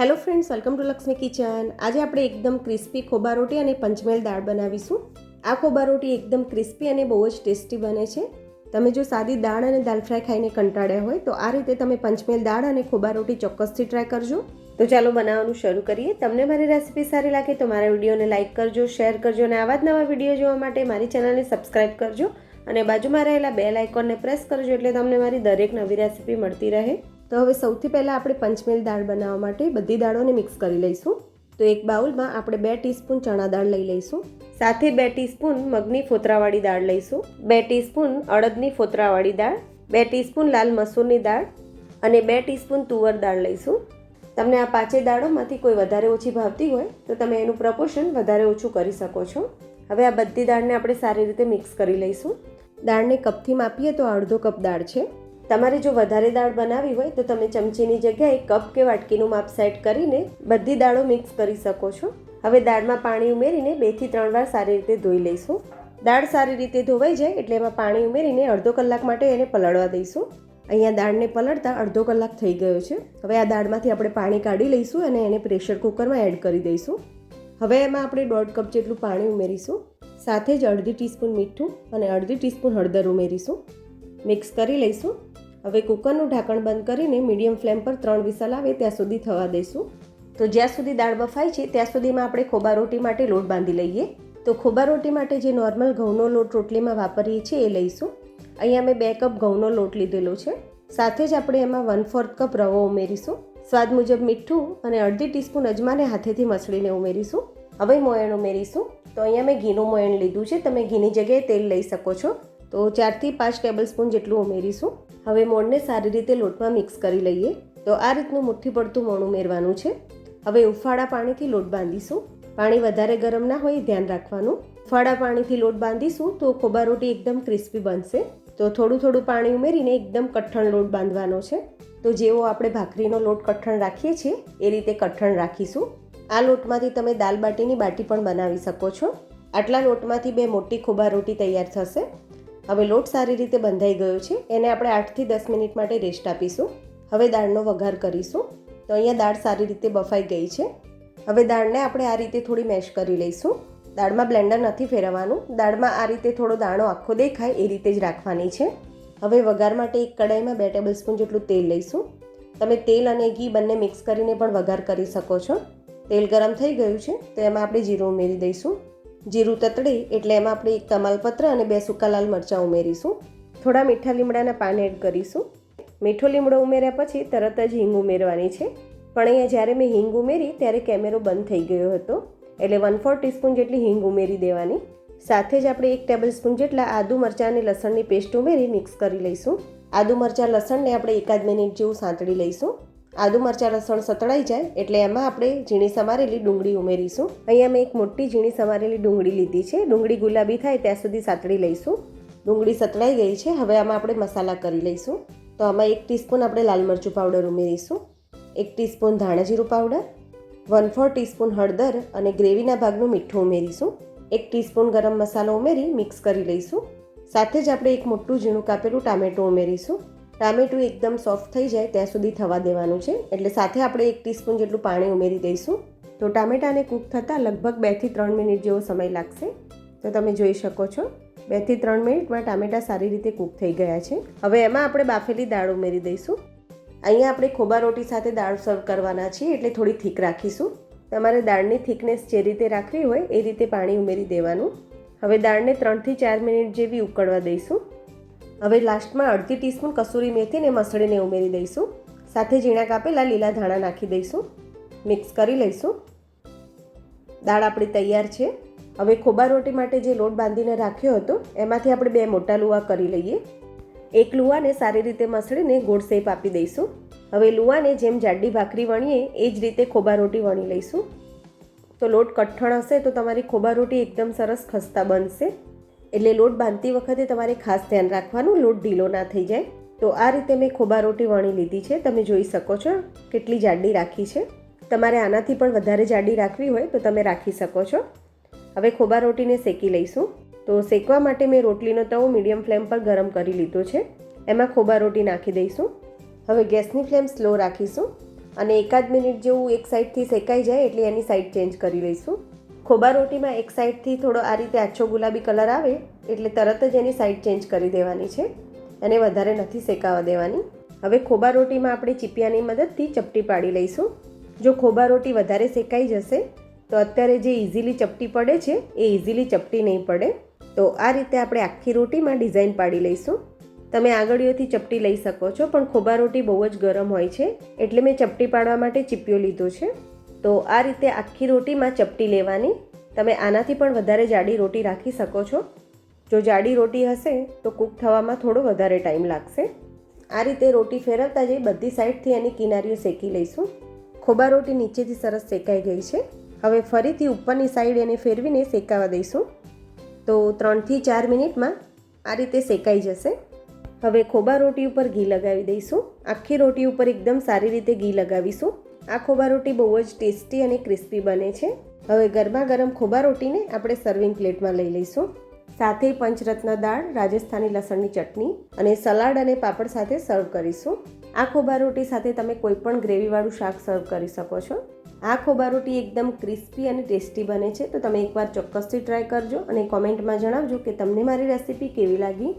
Hello friends welcome to Lakshmi kitchen આજે આપણે એકદમ ક્રિસ્પી ખોબા રોટી અને પંચમેલ દાળ બનાવીશું. આ ખોબા રોટી એકદમ ક્રિસ્પી અને બહુ જ ટેસ્ટી બને છે. તમે જો સાદી દાળ અને દાલ ફ્રાય ખાઈને કંટાળ્યા હોય, તો આ રીતે તમે પંચમેલ દાળ અને ખોબા રોટી ચોક્કસથી ટ્રાય કરજો. તો ચાલો બનાવવાનું શરૂ કરીએ. તમને મારી રેસિપી સારી લાગે તો મારા વિડીયોને લાઇક કરજો શેર કરજો અને આવા જ નવા વીડિયો જોવા માટે મારી ચેનલને સબસ્ક્રાઇબ કરજો. અને બાજુમાં રહેલા બેલ આઇકોનને પ્રેસ કરજો એટલે તમને મારી દરેક નવી રેસીપી મળતી રહે. તો હવે સૌથી પહેલાં આપણે પંચમેલ દાળ બનાવવા માટે બધી દાળોને મિક્સ કરી લઈશું. તો એક બાઉલમાં આપણે બે ટીસ્પૂન ચણા દાળ લઈ લઈશું. સાથે બે ટીસ્પૂન મગની ફોતરાવાળી દાળ લઈશું. બે ટીસ્પૂન અડદની ફોતરાવાળી દાળ. બે ટીસ્પૂન લાલ મસૂરની દાળ. અને બે ટીસ્પૂન તુવર દાળ લઈશું. તમને આ પાંચેય દાળોમાંથી કોઈ વધારે ઓછી ભાવતી હોય, તો તમે એનું પ્રપોર્શન વધારે ઓછું કરી શકો છો. હવે આ બધી દાળને આપણે સારી રીતે મિક્સ કરી લઈશું. દાળને કપથી માપીએ તો અડધો કપ દાળ છે. તમારે જો વધારે દાળ બનાવી હોય તો તમે ચમચીની જગ્યાએ કપ કે વાટકીનું માપ સેટ કરીને બધી દાળો મિક્સ કરી શકો છો. હવે દાળમાં પાણી ઉમેરીને બેથી ત્રણ વાર સારી રીતે ધોઈ લઈશું. દાળ સારી રીતે ધોવાઈ જાય એટલે એમાં પાણી ઉમેરીને અડધો કલાક માટે એને પલળવા દઈશું. અહીંયા દાળને પલળતા અડધો કલાક થઈ ગયો છે. હવે આ દાળમાંથી આપણે પાણી કાઢી લઈશું અને એને પ્રેશર કુકરમાં એડ કરી દઈશું. હવે એમાં આપણે દોઢ કપ જેટલું પાણી ઉમેરીશું. સાથે જ અડધી ટીસ્પૂન મીઠું અને અડધી ટીસ્પૂન હળદર ઉમેરીશું. મિક્સ કરી લઈશું. હવે કુકરનું ઢાંકણ બંધ કરીને મીડિયમ ફ્લેમ પર ત્રણ વિસલ આવે ત્યાં સુધી થવા દઈશું તો જ્યાં સુધી દાળ બફાય છે, ત્યાં સુધીમાં આપણે ખોબા રોટી માટે લોટ બાંધી લઈએ. તો ખોબા રોટી માટે જે નોર્મલ ઘઉંનો લોટ રોટલીમાં વાપરીએ છીએ એ લઈશું. અહીંયા મેં બે કપ ઘઉંનો લોટ લીધેલો છે. સાથે જ આપણે એમાં વન ફોર્થ કપ રવો ઉમેરીશું. સ્વાદ મુજબ મીઠું અને અડધી ટીસ્પૂન અજમાને હાથેથી મસળીને ઉમેરીશું. હવે મોયણ ઉમેરીશું. તો અહીંયા મેં ઘીનું મોયણ લીધું છે. તમે ઘીની જગ્યાએ તેલ લઈ શકો છો. તો ચારથી પાંચ ટેબલ સ્પૂન જેટલું ઉમેરીશું. હવે મોણને સારી રીતે લોટમાં મિક્સ કરી લઈએ. તો આ રીતનું મુઠ્ઠી પડતું મોણ ઉમેરવાનું છે. હવે ઉફાળા પાણીથી લોટ બાંધીશું. પાણી વધારે ગરમ ના હોય ધ્યાન રાખવાનું. ઉફાળા પાણીથી લોટ બાંધીશું તો ખોબા રોટી એકદમ ક્રિસ્પી બનશે. તો થોડું થોડું પાણી ઉમેરીને એકદમ કઠણ લોટ બાંધવાનો છે. તો જેવો આપણે ભાખરીનો લોટ કઠણ રાખીએ છીએ, એ રીતે કઠણ રાખીશું. આ લોટમાંથી તમે દાલ બાટીની બાટી પણ બનાવી શકો છો. આટલા લોટમાંથી બે મોટી ખોબા રોટી તૈયાર થશે. હવે લોટ સારી રીતે બંધાઈ ગયો છે. એને આપણે આઠથી દસ મિનિટ માટે રેસ્ટ આપીશું. હવે દાળનો વઘાર કરીશું. તો અહીંયા દાળ સારી રીતે બફાઈ ગઈ છે. હવે દાળને આપણે આ રીતે થોડી મેશ કરી લઈશું. દાળમાં બ્લેન્ડર નથી ફેરવવાનું. દાળમાં આ રીતે થોડો દાણો આખો દેખાય એ રીતે જ રાખવાની છે. હવે વઘાર માટે એક કડાઈમાં બે ટેબલ સ્પૂન જેટલું તેલ લઈશું. તમે તેલ અને ઘી બંને મિક્સ કરીને પણ વઘાર કરી શકો છો. તેલ ગરમ થઈ ગયું છે, તો એમાં આપણે જીરું ઉમેરી દઈશું. જીરું તતડે એટલે એમાં આપણે એક તમાલપત્ર અને બે સૂકા લાલ મરચાં ઉમેરીશું. થોડા મીઠા લીમડાના પાન એડ કરીશું. મીઠો લીમડો ઉમેર્યા પછી તરત જ હિંગ ઉમેરવાની છે. પણ અહીંયા જ્યારે મેં હિંગ ઉમેરી ત્યારે કેમેરો બંધ થઈ ગયો હતો. એટલે વન ફોર ટીસ્પૂન જેટલી હિંગ ઉમેરી દેવાની. સાથે જ આપણે એક ટેબલ સ્પૂન જેટલા આદુ મરચાં અને લસણની પેસ્ટ ઉમેરી મિક્સ કરી લઈશું. આદુ મરચાં, લસણને આપણે એકાદ મિનિટ જેવું સાંતળી લઈશું. આદુ મરચાં લસણ સતળાઈ જાય એટલે એમાં આપણે ઝીણી સમારેલી ડુંગળી ઉમેરીશું. અહીંયા મેં એક મોટી ઝીણી સમારેલી ડુંગળી લીધી છે. ડુંગળી ગુલાબી થાય ત્યાં સુધી સાતળી લઈશું. ડુંગળી સતળાઈ ગઈ છે. હવે આમાં આપણે મસાલા કરી લઈશું. તો આમાં એક ટીસ્પૂન આપણે લાલ મરચું પાવડર ઉમેરીશું. એક ટીસ્પૂન ધાણાજીરું પાવડર, વન ફોર ટીસ્પૂન હળદર અને ગ્રેવીના ભાગનું મીઠું ઉમેરીશું. એક ટીસ્પૂન ગરમ મસાલો ઉમેરી મિક્સ કરી લઈશું. સાથે જ આપણે એક મોટું ઝીણું કાપેલું ટામેટું ઉમેરીશું. ટામેટું એકદમ સોફ્ટ થઈ જાય, ત્યાં સુધી થવા દેવાનું છે. એટલે સાથે આપણે એક ટીસ્પૂન જેટલું પાણી ઉમેરી દઈશું. તો ટામેટાને કૂક થતાં લગભગ બેથી ત્રણ મિનિટ જેવો સમય લાગશે. તો તમે જોઈ શકો છો બેથી ત્રણ મિનિટમાં ટામેટા સારી રીતે કૂક થઈ ગયા છે. હવે એમાં આપણે બાફેલી દાળ ઉમેરી દઈશું. અહીંયા આપણે ખોબા રોટી સાથે દાળ સર્વ કરવાના છીએ, એટલે થોડી થીક રાખીશું. તમારે દાળની થિકનેસ જે રીતે રાખવી હોય, એ રીતે પાણી ઉમેરી દેવાનું. હવે દાળને ત્રણથી ચાર મિનિટ જેવી ઉકળવા દઈશું. હવે લાસ્ટમાં અડધી ટીસ્પૂન કસૂરી મેથીને મસળીને ઉમેરી દઈશું. સાથે ઝીણા કાપેલા લીલા ધાણા નાખી દઈશું. મિક્સ કરી લઈશું. દાળ આપણી તૈયાર છે. હવે ખોબા રોટી માટે જે લોટ બાંધીને રાખ્યો હતો, એમાંથી આપણે બે મોટા લુવા કરી લઈએ. એક લુવાને સારી રીતે મસળીને ગોળ શેપ આપી દઈશું. હવે લુવાને જેમ જાડી ભાખરી વણીએ, એ જ રીતે ખોબા રોટી વણી લઈશું. તો લોટ કઠણ હશે તો તમારી ખોબા રોટી એકદમ સરસ ખસ્તા બનશે. એટલે લોટ બાંધતી વખતે તમારે ખાસ ધ્યાન રાખવાનું, લોટ ઢીલો ના થઈ જાય. તો આ રીતે મેં ખોબા રોટી વણી લીધી છે. તમે જોઈ શકો છો કેટલી જાડી રાખી છે. તમારે આનાથી પણ વધારે જાડી રાખવી હોય તો તમે રાખી શકો છો. હવે ખોબા રોટીને શેકી લઈશું. તો શેકવા માટે મેં રોટલીનો તવો મીડિયમ ફ્લેમ પર ગરમ કરી લીધો છે. એમાં ખોબા રોટી નાખી દઈશું. હવે ગેસની ફ્લેમ સ્લો રાખીશું અને એકાદ મિનિટ જેવું એક સાઈડથી શેકાઈ જાય એટલે એની સાઈડ ચેન્જ કરી લઈશું. ખોબા રોટીમાં એક સાઈડથી થોડો આ રીતે આછો ગુલાબી કલર આવે, એટલે તરત જ એની સાઈડ ચેન્જ કરી દેવાની છે. અને વધારે નથી શેકાવા દેવાની. હવે ખોબા રોટીમાં આપણે ચીપિયાની મદદથી ચપટી પાડી લઈશું. જો ખોબા રોટી વધારે શેકાઈ જશે, તો અત્યારે જે ઇઝીલી ચપટી પડે છે, એ ઇઝીલી ચપટી નહીં પડે. તો આ રીતે આપણે આખી રોટીમાં ડિઝાઇન પાડી લઈશું. તમે આગળીઓથી ચપટી લઈ શકો છો, પણ ખોબા રોટી બહુ જ ગરમ હોય છે, એટલે મેં ચપટી પાડવા માટે ચીપિયો લીધો છે. તો આ રીતે આખી રોટીમાં ચપટી લેવાની. તમે આનાથી પણ વધારે જાડી રોટી રાખી શકો છો. જો જાડી રોટી હશે તો કૂક થવામાં થોડો વધારે ટાઈમ લાગશે. આ રીતે રોટી ફેરવતા જઈ બધી સાઈડથી એની કિનારીઓ શેકી લઈશું. ખોબા રોટી નીચેથી સરસ શેકાઈ ગઈ છે. હવે ફરીથી ઉપરની સાઈડ એને ફેરવીને શેકાવા દઈશું. તો ત્રણથી ચાર મિનિટમાં આ રીતે શેકાઈ જશે. હવે ખોબા રોટી ઉપર ઘી લગાવી દઈશું. આખી રોટી ઉપર એકદમ સારી રીતે ઘી લગાવીશું. આ ખોબા રોટી બહુ જ ટેસ્ટી અને ક્રિસ્પી બને છે. હવે ગરમા ગરમ ખોબા રોટીને આપણે સર્વિંગ પ્લેટમાં લઈ લઈશું. સાથે પંચરત્ન દાળ, રાજસ્થાની લસણની ચટણી અને સલાડ અને પાપડ સાથે સર્વ કરીશું. આ ખોબા રોટી સાથે તમે કોઈ પણ ગ્રેવીવાળું શાક સર્વ કરી શકો છો. આ ખોબા રોટી એકદમ ક્રિસ્પી અને ટેસ્ટી બને છે. તો તમે એકવાર ચોક્કસથી ટ્રાય કરજો અને કોમેન્ટમાં જણાવજો કે તમને મારી રેસીપી કેવી લાગી.